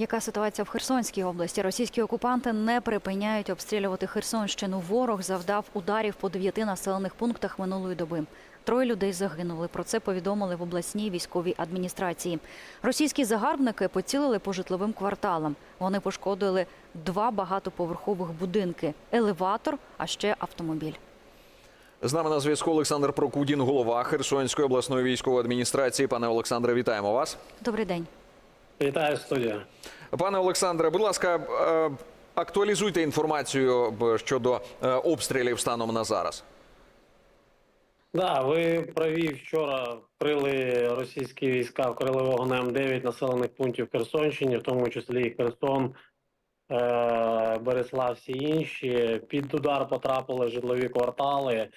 Яка ситуація в Херсонській області? Російські окупанти не припиняють обстрілювати Херсонщину. Ворог завдав ударів по дев'яти населених пунктах минулої доби. Троє людей загинули. Про це повідомили в обласній військовій адміністрації. Російські загарбники поцілили по житловим кварталам. Вони пошкодили два багатоповерхових будинки, елеватор, а ще автомобіль. З нами на зв'язку Олександр Прокудін, голова Херсонської обласної військової адміністрації. Пане Олександре, вітаємо вас. Добрий день. Вітаю студія. Пане Олександре, будь ласка, е, актуалізуйте інформацію щодо е, обстрілів станом на зараз. Да, ви праві вчора вкрили російські війська, вкрили вогнем 9 населених пунктів Херсонщині, в тому числі і Херсон, е, Береслав, всі інші. Під удар потрапили житлові квартали.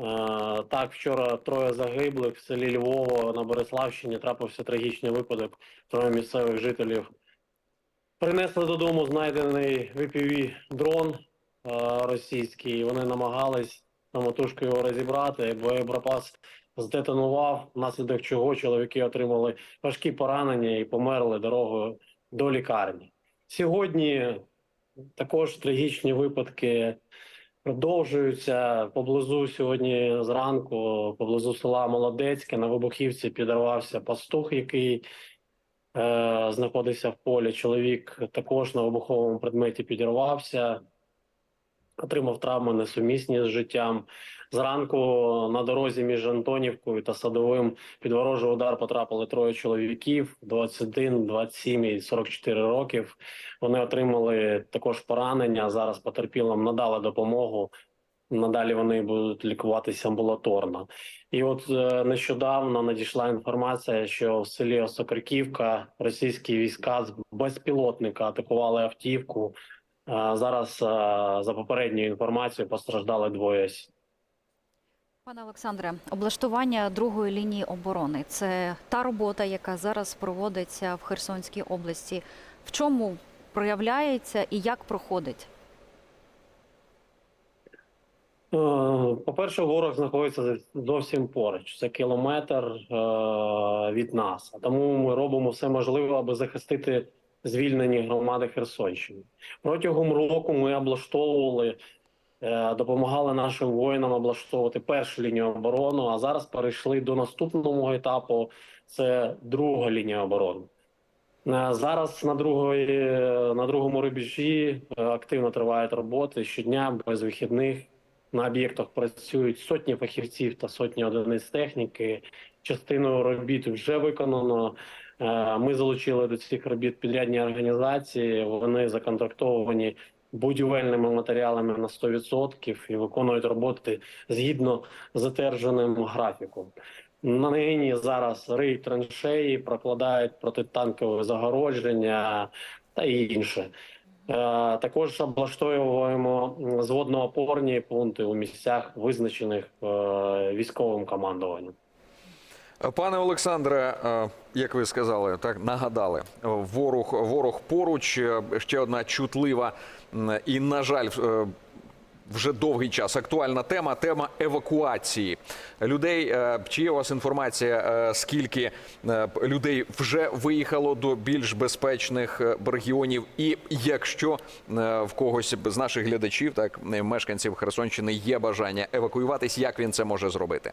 Е, так, вчора троє загиблих в селі Львово на Береславщині трапився трагічний випадок. Троє місцевих жителів принесли додому знайдений vpv дрон е, російський. Вони намагались самотужки його розібрати. Боєприпас здетонував, внаслідок чого чоловіки отримали важкі поранення і померли дорогою до лікарні. Сьогодні також трагічні випадки продовжуються. Поблизу сьогодні зранку, поблизу села Молодецьке, на вибухівці підірвався пастух, який е, знаходився в полі. Чоловік також на вибуховому предметі підірвався отримав травми несумісні з життям. Зранку на дорозі між Антонівкою та Садовим під ворожий удар потрапили троє чоловіків 21, 27 і 44 років. Вони отримали також поранення. Зараз потерпілим надали допомогу. Надалі вони будуть лікуватися амбулаторно. І от е, нещодавно надійшла інформація, що в селі Осокриківка російські війська з безпілотника атакували автівку. Зараз за попередньою інформацією постраждали двоє. Пане Олександре, облаштування другої лінії оборони це та робота, яка зараз проводиться в Херсонській області. В чому проявляється і як проходить? Е, По-перше, ворог знаходиться зовсім поруч. Це кілометр е, від нас. Тому ми робимо все можливе, аби захистити звільнені громади Херсонщини. Протягом року ми облаштовували, е, допомагали нашим воїнам облаштовувати першу лінію оборони. А зараз перейшли до наступного етапу. Це друга лінія оборони. Е, Зараз на другої на другому рубежі е, активно тривають роботи щодня без вихідних. На об'єктах працюють сотні фахівців та сотні одиниць техніки. Частину робіт вже виконано. Е, Ми залучили до цих робіт підрядні організації. Вони законтрактовані будівельними матеріалами на 100% і виконують роботи згідно з затвердженим графіком. На нині зараз риють траншеї, прокладають протитанкове загородження та інше. Е, Також облаштовуємо зводно-опорні пункти у місцях, визначених е, військовим командуванням. Пане Олександре, е, як ви сказали, так нагадали, ворог ворог поруч. Е, Ще одна чутлива і, на жаль, е, вже довгий час актуальна тема тема евакуації людей. Чи є у вас інформація, скільки людей вже виїхало до більш безпечних регіонів? І якщо в когось з наших глядачів, так мешканців Херсонщини, є бажання евакуюватись, як він це може зробити?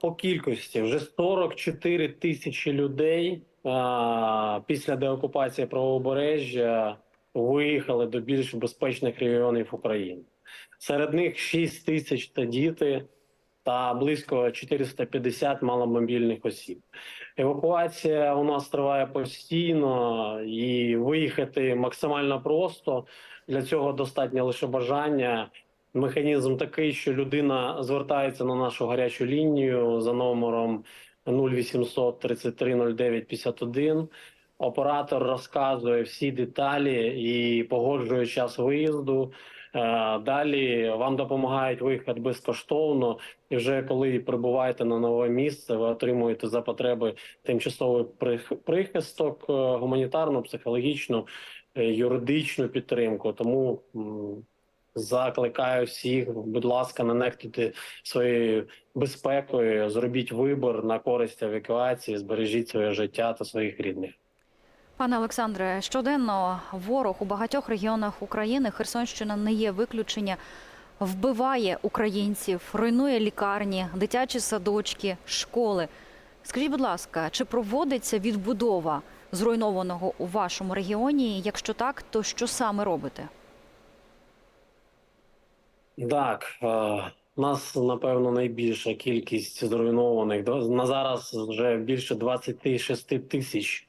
По кількості вже 44 тисячі людей після деокупації правобережжя виїхали до більш безпечних регіонів України. Серед них 6 тисяч та діти та близько 450 маломобільних осіб. Евакуація у нас триває постійно і виїхати максимально просто. Для цього достатньо лише бажання. Механізм такий, що людина звертається на нашу гарячу лінію за номером 0800 33 09 51. Оператор розказує всі деталі і погоджує час виїзду. Е, Далі вам допомагають виїхати безкоштовно, і вже коли прибуваєте на нове місце, ви отримуєте за потреби тимчасовий прих- прихисток, е, гуманітарну, психологічну, е, юридичну підтримку. Тому закликаю всіх, будь ласка, не нехтуйте своєю безпекою, зробіть вибір на користь евакуації, збережіть своє життя та своїх рідних. Пане Олександре, щоденно ворог у багатьох регіонах України, Херсонщина не є виключення, вбиває українців, руйнує лікарні, дитячі садочки, школи. Скажіть, будь ласка, чи проводиться відбудова зруйнованого у вашому регіоні? Якщо так, то що саме робите? Так, е, у нас напевно найбільша кількість зруйнованих. На зараз вже більше 26 тисяч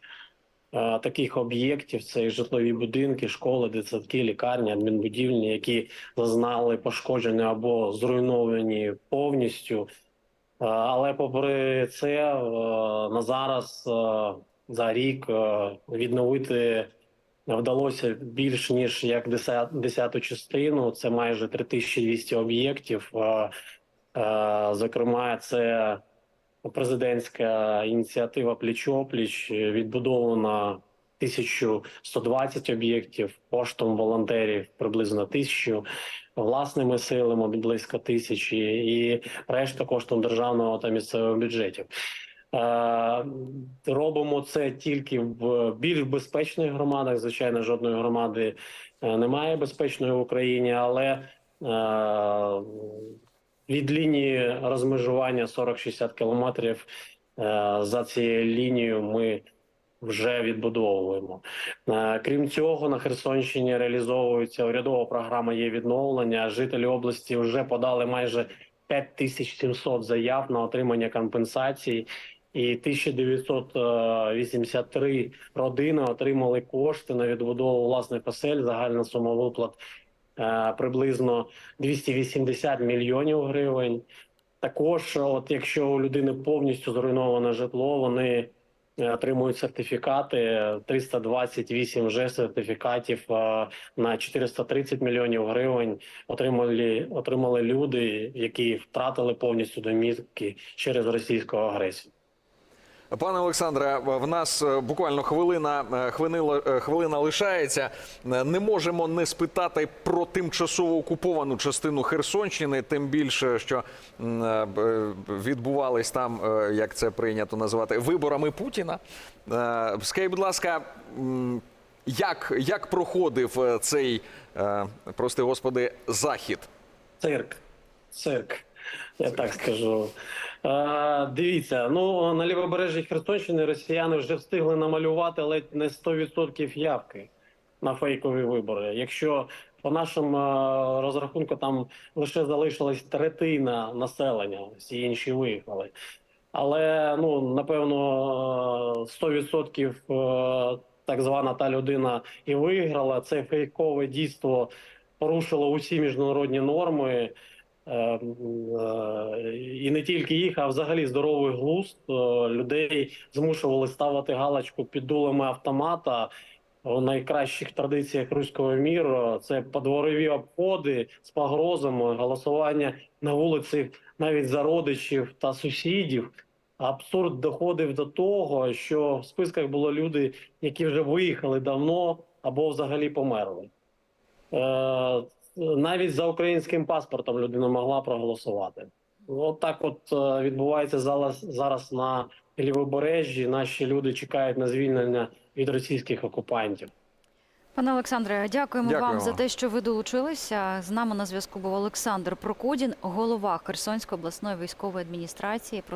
е, таких об'єктів. Це і житлові будинки, школи, дитсадки, лікарні, адмінбудівлі, які зазнали пошкодження або зруйновані повністю. Е, Але попри це, е, на зараз е, за рік е, відновити вдалося більш ніж як деся- десяту частину. Це майже 3200 об'єктів. Зокрема, це президентська ініціатива пліч-опліч відбудована 1120 об'єктів коштом волонтерів приблизно тисячу, власними силами близько тисячі, і решта коштом державного та місцевого бюджетів. Е, Робимо це тільки в більш безпечних громадах. Звичайно, жодної громади е, немає безпечної в Україні, але е, від лінії розмежування 40-60 кілометрів за цією лінією ми вже відбудовуємо. Крім цього, на Херсонщині реалізовується урядова програма є відновлення. Жителі області вже подали майже 5700 заяв на отримання компенсацій. І 1983 родини отримали кошти на відбудову власних осель. Загальна сума виплат е, приблизно 280 мільйонів гривень. Також, от якщо у людини повністю зруйноване житло, вони е, отримують сертифікати 328 вже сертифікатів е, на 430 мільйонів гривень. Отримали отримали люди, які втратили повністю домівки через російську агресію. Пане Олександре, в нас е, буквально хвилина, е, хвилина, е, хвилина лишається. Не можемо не спитати про тимчасово окуповану частину Херсонщини, тим більше, що відбувались там, як це прийнято називати, виборами Путіна. Скажіть, будь ласка, як, як проходив цей, прости господи, захід? Цирк. Цирк. Я так скажу. Е, дивіться, ну на лівобережжі Херсонщини росіяни вже встигли намалювати ледь не 100% явки на фейкові вибори. Якщо по нашому е, розрахунку там лише залишилась третина населення, всі інші виїхали. Але ну напевно е, 100% е, так звана та людина і виграла. Це фейкове дійство порушило усі міжнародні норми. Е, е, І не тільки їх, а взагалі здоровий глузд Е, людей змушували ставити галочку під дулами автомата у найкращих традиціях руського міру. Це подворові обходи з погрозами, голосування на вулиці навіть за родичів та сусідів. Абсурд доходив до того, що в списках було люди, які вже виїхали давно або взагалі померли. Навіть за українським паспортом людина могла проголосувати. От так от е, відбувається зараз, зараз на лівобережжі. Наші люди чекають на звільнення від російських окупантів. Пане Олександре, дякуємо, Дякуємо. вам за те, що ви долучилися. З нами на зв'язку був Олександр Прокудін, голова Херсонської обласної військової адміністрації.